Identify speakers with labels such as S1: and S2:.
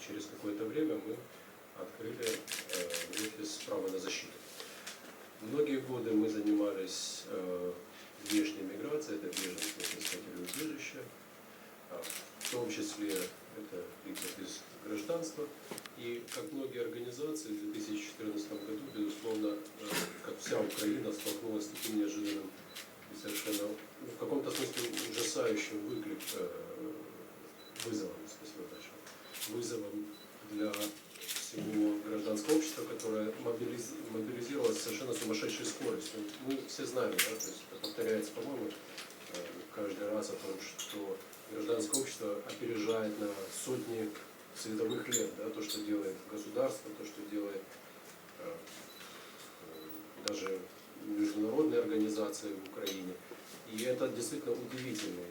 S1: через какое-то время мы открыли э, офис права на защиту. Многие годы мы занимались э, внешней миграцией, это беженцы, искатели убежища, а в том числе это лица без гражданства. И как многие организации в 2014 году, безусловно, э, как вся Украина столкнулась с таким неожиданным и совершенно ну, в каком-то смысле ужасающим э, вызовом, спасибо большое, вызовом для всего гражданского общества, которое мобилиз- мобилизировалось совершенно сумасшедшей скоростью. Мы все знаем, да, то есть это повторяется, по-моему, э, каждый раз о том, что гражданское общество опережает на сотни световых лет, да, то, что делает государство, то, что делает э, э, даже международные организации в Украине. И это действительно удивительный